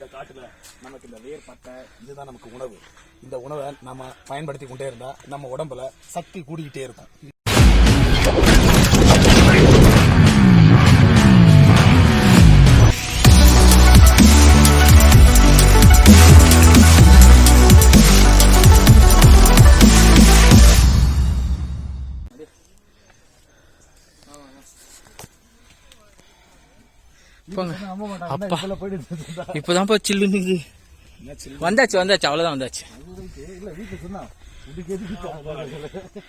இந்த காட்டுல நமக்கு இந்த வேர் பட்டை இதுதான் நமக்கு உணவு. இந்த உணவை நம்ம பயன்படுத்தி கொண்டே இருந்தா நம்ம உடம்புல சக்தி கூடிக்கிட்டே இருக்கும். போங்க. அப்பா. சில்லுன்னு. வந்தாச்சு வந்தாச்சு அவ்வளோதான் வந்தாச்சு. இல்ல வீட்டுல சொன்னா. இதுக்கு எதுக்கு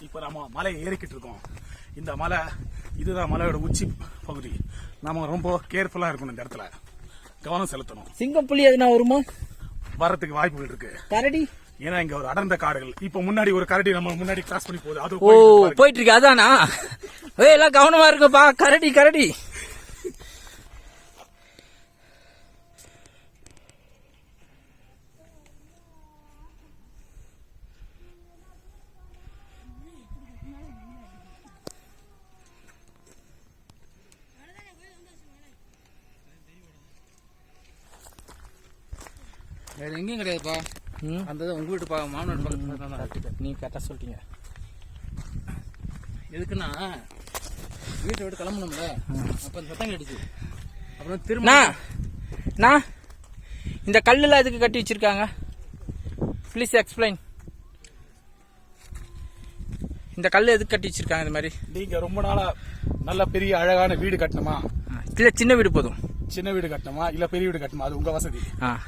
இப்ப நம்ம மலை ஏறிக்கிட்டு இருக்கோம். இந்த மலை இதுதான் மலையோட உச்சி பகுதி. நாம ரொம்ப கேர்ஃபுல்லா இருக்கணும் இந்த இடத்துல. கவனம் செலுத்தணும். சிங்கம் புலி எதுனா வருமா? வர்றதுக்கு வாய்ப்புகள் இருக்கு. கரடி ஏன்னா இங்க ஒரு அடர்ந்த காடுகள். இப்ப முன்னாடி ஒரு கரடி நம்ம முன்னாடி கிராஸ் பண்ணி போகுது. அது ஓ போயிட்டு இருக்கு அதானா? ஏய் எல்லாம் கவனமா இருக்குப்பா. கரடி கரடி. வேற எங்கேயும் கிடையாதுப்பா. அந்த உங்க வீட்டு பா மாமனார் பக்கத்துல தான் நீ கரெக்டா சொல்லிட்டீங்க. எதுக்குன்னா வீட்டை விட்டு கிளம்பணும்ல. அப்ப அந்த சத்தம் கேட்டுச்சு. அப்புறம் திரும்ப நான் இந்த கல்லுல எதுக்கு கட்டி வச்சிருக்காங்க? ப்ளீஸ் எக்ஸ்பிளைன் இந்த கல் எதுக்கு கட்டி வச்சிருக்காங்க இந்த மாதிரி? நீங்க ரொம்ப நாளா நல்ல பெரிய அழகான வீடு கட்டணுமா? இல்ல சின்ன வீடு போதும். சின்ன வீடு கட்டணுமா? இல்ல பெரிய வீடு கட்டணுமா? அது உங்க வசதி. ஆ.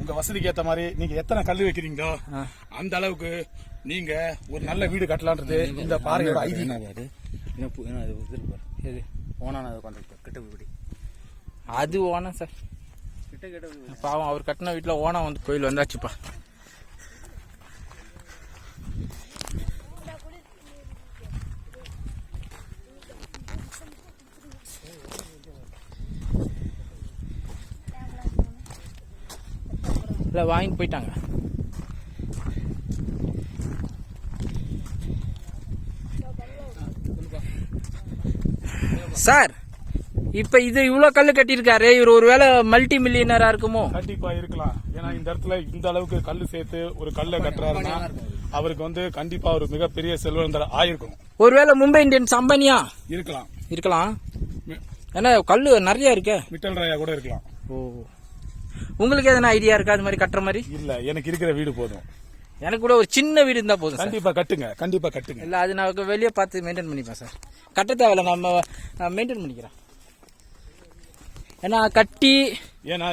உங்க வசதிக்கு ஏத்த மாதிரி நீங்க எத்தனை கல் வைக்கிறீங்களோ. அந்த அளவுக்கு நீங்க ஒரு நல்ல வீடு கட்டலான்றது இந்த பாறையோட ஐதீகம். அது? ஓனான அதை கொண்டு கிட்ட போய் இப்படி அது ஓனம் சார். கிட்ட கிட்ட பாவம் அவர் கட்டின வீட்டுல ஓனம் வந்து கோயில் வந்தாச்சுப்பா. இல்ல வாங்கிட்டு போயிட்டாங்க. சார் இப்ப இது இவ்வளவு கல்லு கட்டியிருக்காரு இவர் ஒருவேளை மல்டி மில்லியனரா இருக்குமோ? கண்டிப்பா இருக்கலாம். ஏன்னா இந்த இடத்துல இந்த அளவுக்கு கல்லு சேர்த்து ஒரு கல்லை கட்டுறாருன்னா அவருக்கு வந்து கண்டிப்பா ஒரு மிகப்பெரிய செல்வந்தர் ஆயிருக்கும் ஒருவேளை மும்பை இந்தியன்ஸ் அம்பனியா? இருக்கலாம். இருக்கலாம். ஏன்னா கல்லு நிறைய இருக்கே. மிட்டல் ராயா கூட இருக்கலாம். ஓ. உங்களுக்கு எதனா ஐடியா இருக்கா? அது மாதிரி கட்டுற மாதிரி? இல்ல எனக்கு இருக்கிற வீடு போதும். எனக்கு கூட ஒரு சின்ன வீடு இருந்தா போதும் சார். கண்டிப்பா கட்டுங்க கண்டிப்பா கட்டுங்க. இல்ல அது நான் வெளியே பார்த்து மெயின்டைன் பண்ணிப்பேன் சார். கட்ட தேவையில்ல நம்ம நான் மெயின்டைன் பண்ணிக்கிறேன். ஏன்னா கட்டி ஏன்னா